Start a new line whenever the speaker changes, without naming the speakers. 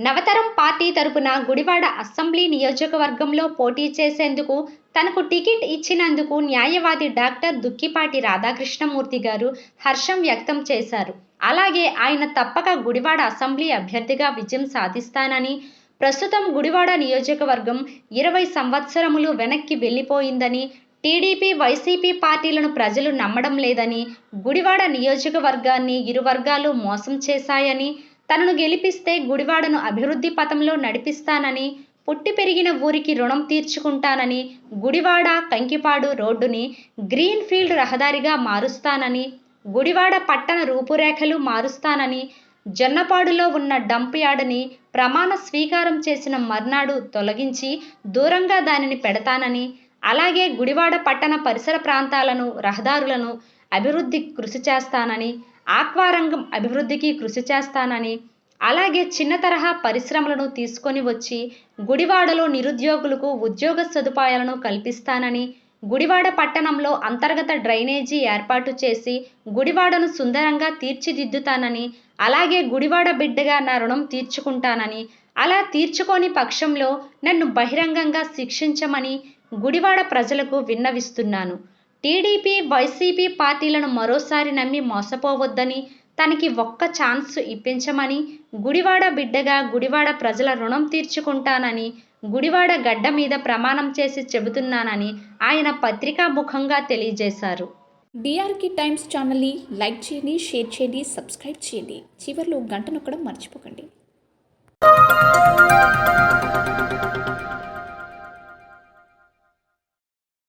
నవతరం party తరపున Gudivada assembly నియోజకవర్గంలో పోటీ చేసేందుకు తనకు టికెట్ ఇచ్చినందుకు న్యాయవాది డాక్టర్ దుక్కిపాటి రాధాకృష్ణమూర్తి గారు హర్షం వ్యక్తం చేశారు. అలాగే ఆయన తప్పక గుడివాడ అసెంబ్లీ అభ్యర్థిగా విజయం సాధిస్తానని ప్రస్తుతం గుడివాడ నియోజకవర్గం ఇరవై సంవత్సరములు వెనక్కి వెళ్ళిపోయిందని టీడీపీ వైసీపీ పార్టీలను ప్రజలు నమ్మడం లేదని గుడివాడ నియోజకవర్గాన్ని ఇరు వర్గాలు మోసం చేశాయని తనను గెలిపిస్తే గుడివాడను అభివృద్ధి పథంలో నడిపిస్తానని పుట్టి పెరిగిన ఊరికి రుణం తీర్చుకుంటానని గుడివాడ కంకిపాడు రోడ్డుని గ్రీన్ ఫీల్డ్ రహదారిగా మారుస్తానని గుడివాడ పట్టణ రూపురేఖలు మారుస్తానని జొన్నపాడులో ఉన్న డంప్ యార్డుని ప్రమాణ స్వీకారం చేసిన మర్నాడు తొలగించి దూరంగా దానిని పెడతానని అలాగే గుడివాడ పట్టణ పరిసర ప్రాంతాలను రహదారులను అభివృద్ధి కృషి చేస్తానని ఆక్వారంగం అభివృద్ధికి కృషి చేస్తానని అలాగే చిన్న తరహా పరిశ్రమలను తీసుకొని వచ్చి గుడివాడలో నిరుద్యోగులకు ఉద్యోగ సదుపాయాలను కల్పిస్తానని గుడివాడ పట్టణంలో అంతర్గత డ్రైనేజీ ఏర్పాటు చేసి గుడివాడను సుందరంగా తీర్చిదిద్దుతానని అలాగే గుడివాడ బిడ్డగా నా రుణం తీర్చుకుంటానని అలా తీర్చుకోని పక్షంలో నన్ను బహిరంగంగా శిక్షించమని గుడివాడ ప్రజలకు విన్నవిస్తున్నాను. టీడీపీ వైసీపీ పార్టీలను మరోసారి నమ్మి మోసపోవద్దని తనకి ఒక్క ఛాన్స్ ఇప్పించమని గుడివాడ బిడ్డగా గుడివాడ ప్రజల రుణం తీర్చుకుంటానని గుడివాడ గడ్డ మీద ప్రమాణం చేసి చెబుతున్నానని ఆయన పత్రికా ముఖంగా తెలియజేశారు.
డిఆర్కి టైమ్స్ ఛానల్ని లైక్ చేయండి షేర్ చేయండి సబ్స్క్రైబ్ చేయండి. చివరిలో గంట నొక్కడం మర్చిపోకండి.